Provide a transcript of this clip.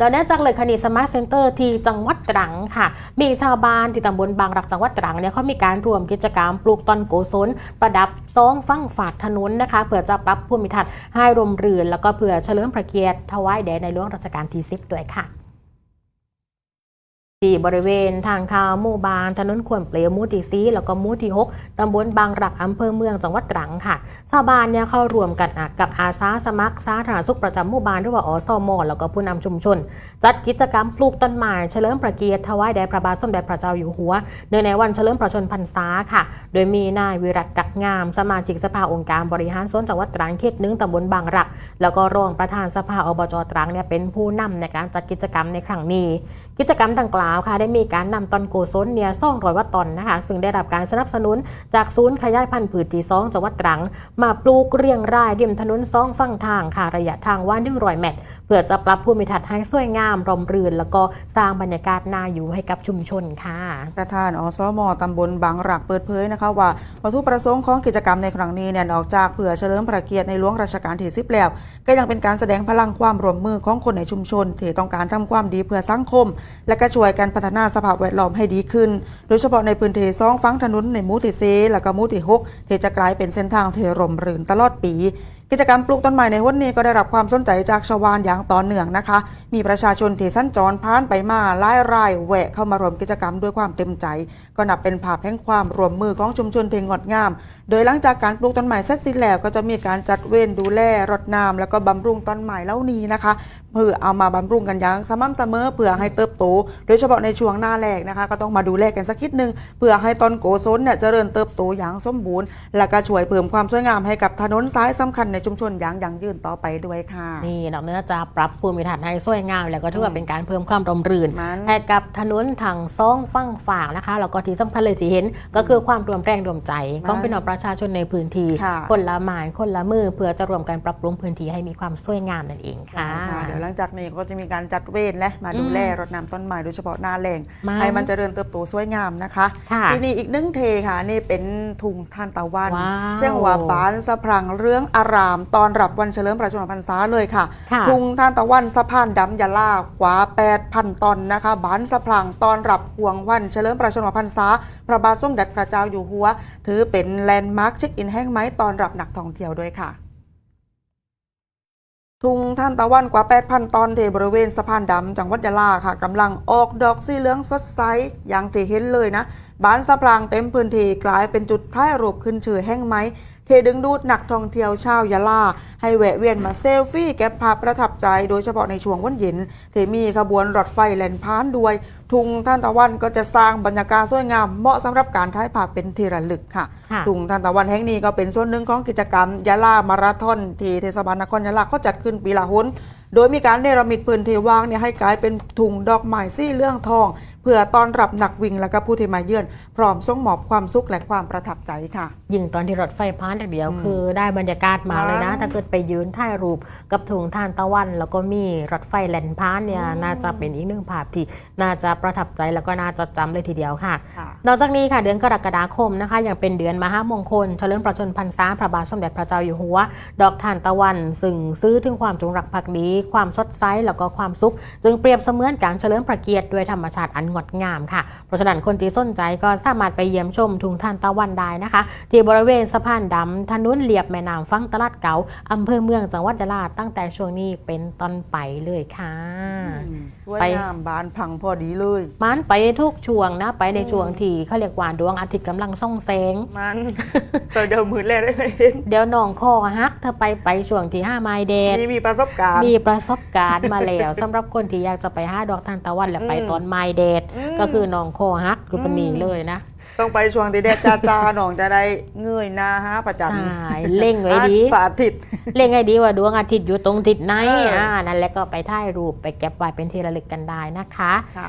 แล้วเนื่องจากเลยคณีสมาร์ทเซ็นเตอร์ที่จังหวัดตรังค่ะ มีชาวบ้านที่ตำบลบางรักจังหวัดตรังเนี่ยเขามีการรวมกิจกรรมปลูกต้นโกศลประดับซองฟั่งฝาดถนนนะคะเพื่อจะปรับภูมิทัศน์ให้ร่มรื่นแล้วก็เพื่อเฉลิมพระเกียรติถวายแด่ในหลวงรัชกาลที่ 10 ด้วยค่ะ ที่บริเวณทางเข้าหมู่บ้านถนนขวนเปลวมู่ที่ซีแล้วก็มู่ที่6ตำบลบางรักอำเภอเมืองจังหวัดตรังค่ะ ชาวบ้านเนี่ยเข้ารวมกันกับอาสาสมัครสาธารณสุขประจำหมู่บ้านหรือว่าอสมแล้วก็ผู้นำชุมชน จัดกิจกรรมปลูกต้นไม้เฉลิมพระเกียรติถวายแด่พระบาทสมเด็จพระเจ้าอยู่หัวเนื่องในวันเฉลิมพระชนพรรษาค่ะ โดยมีนายวิรัตดักงาม สมาชิกสภาองค์การบริหารส่วนจังหวัดตรังเขตหนึ่งตำบลบางรัก แล้วก็รองประธานสภาอบจตรังเนี่ยเป็นผู้นำในการจัดกิจกรรมในครั้งนี้ กิจกรรมดังกล่าวค่ะได้มีการนำต้นโกศลเนี่ยซ่องรอยวัดตอนนะคะ ซึ่งได้รับการสนับสนุนจากศูนย์ขยายพันธุ์ผืชที่สองจังหวัดตรัง มาปลูกเรียงรายริมถนนซ่องฝั่งทางค่ะระยะทางว่าหนึ่งรอยเมตรเพื่อจะปรับภูมิทัศน์ให้สวยงามร่มรื่น แล้วก็สร้างบรรยากาศน่าอยู่ให้กับชุมชนค่ะ ประธานอสมตำบลบางรักเปิดเผยนะคะว่าวัตถุประสงค์ของกิจกรรมในครั้งนี้เนี่ยนอกจากเพื่อเฉลิมพระเกียรติในหลวงรัชกาลที่สิบแล้ว ก็ยังเป็นการแสดงพลังความร่วมมือของคนในชุมชนที่ต้องการทำความดีเพื่อสังคม และก็ช่วยการพัฒนาสภาพแวดล้อมให้ดีขึ้น โดยเฉพาะในพื้นที่ซองฟังถนนในมูติเซและก็มูติหกที่จะกลายเป็นเส้นทางเทรมรื่นตลอดปี กิจกรรมปลูกต้นไม้ในวันนี้ก็ได้รับความสนใจจากชาวบ้านอย่างต่อเนื่องนะคะ มีประชาชนที่สัญจรผ่านไปมาหลายรายแวะเข้ามารวมกิจกรรมด้วยความเต็มใจ ก็นับเป็นภาพแห่งความรวมมือของชุมชนที่งดงาม โดยหลังจากการปลูกต้นไม้เสร็จสิ้นแล้วก็จะมีการจัดเวรดูแลรดน้ำแล้วก็บำรุงต้นไม้เหล่านี้นะคะเพื่อเอามาบำรุงกันอย่างสม่ำเสมอเพื่อให้เติบโต โดยเฉพาะในช่วงหน้าแรกนะคะ ก็ต้องมาดูแลกันสักนิดนึงเพื่อให้ต้นโกศลเนี่ยเจริญเติบโตอย่างสมบูรณ์ และก็ช่วยเพิ่มความสวยงามให้กับถนนสายสำคัญในชุมชนอย่างยั่งยืนต่อไปด้วยค่ะ นี่นอกเหนือจากปรับภูมิทัศน์ให้สวยงาม แล้วก็ถือว่าเป็นการเพิ่มความร่มรื่นมันให้กับถนนทางซ่องฟั่งฝากนะคะ แล้วก็ที่สำคัญเลยที่เห็น ก็คือความรวมแรงรวมใจของพี่น้องประชาชนในพื้นที่ค่ะคนละไม้คนละมือเพื่อจะรวมกันปรับปรุงพื้นที่ให้มีความสวยงามนั่นเองค่ะค่ะเดี๋ยวหลังจากนี้ก็จะมีการจัดเวรและมาดูแลรดน้ำต้นไม้โดยเฉพาะหน้าแรงมันให้มันเจริญเติบโตสวยงามนะคะค่ะทีนี้อีกหนึ่งเทค่ะนี่เป็นทุงทานตะวันว้าวเสียงว่าบานสะพรังเรื่องอารามตอนรับวันเฉลิมพระชนมพรรษาเลยค่ะค่ะทุงทานตะวันสะพานดำยาลากว่า 8,000 ตอนนะคะบานสะพรังตอนรับห่วงวันเฉลิมพระชนมพรรษา พระบาทสมเด็จพระเจ้าอยู่หัว ถือเป็นแลนด์มาร์คเช็คอินแห่งไม้ตอนรับนักท่องเที่ยวด้วยค่ะทุงท่านตะวันกว่า 8,000 ตอนที่บริเวณสะพานดำจังหวัดยะลาค่ะกำลังออกดอกสีเหลืองสดใสอย่างที่เห็นเลยนะ บ้านสะพรางเต็มพื้นที่กลายเป็นจุดท้ายรูปขึ้นชื่อแห่งไม้เทดึงดูดนักท่องเที่ยวชาวยะลา ให้แวะเวียนมาเซลฟี่เก็บภาพประทับใจโดยเฉพาะในช่วงวันเย็นที่มีขบวนรถไฟแล่นพานด้วย ทุงท่านตะวันก็จะสร้างบรรยากาศสวยงามเหมาะสำหรับการถ่ายภาพเป็นที่ระลึกค่ะค่ะทุงทานตะวันแห่งนี้ก็เป็นส่วนหนึ่งของกิจกรรมยะลามาราธอนที่เทศบาลนครยะลาเขาจัดขึ้นปีละหน โดยมีการเนรมิตพื้นที่ว่างเนี่ยให้กลายเป็นถุงดอกไม้สีเหลื่องทอง เพื่อต้อนรับนักวิ่งและก็ผู้ที่มาเยือน พร้อมส่งมอบความสุขและความประทับใจค่ะ ยิ่งตอนที่รถไฟพานเดียวอืมคือได้บรรยากาศมากเลยนะว้าวถ้าเกิดไปยืนถ่ายรูปกับถุงทานตะวัน แล้วก็มีรถไฟแล่นพานเนี่ยอืม น่าจะเป็นอีกหนึ่งภาพที่น่าจะประทับใจแล้วก็น่าจะจำเลยทีเดียวค่ะ ค่ะ นอกจากนี้ค่ะเดือนกรกฎาคมนะคะยังเป็นเดือนมหามงคลเฉลิมพระชนมพรรษาพระบาทสมเด็จพระเจ้าอยู่หัว ดอกทานตะวัน ซึ่งซื้อถึงความจงรักภักดีความสดใสแล้วก็ความสุข จึงเปรียบเสมือนการเฉลิมพระเกียรติด้วยธรรมชาติอันงดงามค่ะ เพราะฉะนั้นคนที่สนใจก็สามารถไปเยี่ยมชมทุ่งทานตะวันได้นะคะ ที่บริเวณสะพานดำถนนเลียบแม่น้ำฟังตลาดเก่าอำเภอเมืองจังหวัดยะลาตั้งแต่ช่วงนี้เป็นต้นไปเลยค่ะสวยไป งามบานพังพอดีเลย มันไปทุกช่วงนะ ไปในช่วงที่เขาเรียกว่าดวงอาทิตย์กำลังส่องแสง มันตัวเดิมมือแรกได้เห็นเดี๋ยวน้องคอฮักเธอไปไปช่วงที่ห้าไมล์เดดมีมีประสบการณ์ มีประสบการณ์มาแล้วสำหรับคนที่อยากจะไปห้าดอกทานตะวันและไปอืมตอนไมล์เดดอืมก็คือน้องคอฮักคือปนีอืมเลยนะ ต้องไปช่วงที่แดดจ้าจ้าๆหนองจะได้เงยหน้าฮะประจันใช่เล่งไว้ดีพระอาทิตย์เล่งให้ดีว่าดวงอาทิตย์อยู่ตรงทิศไหนเอออ่อ่านั่นแหละก็ไปถ่ายรูปไปเก็บไว้เป็นที่ระลึกกันได้นะคะค่ะ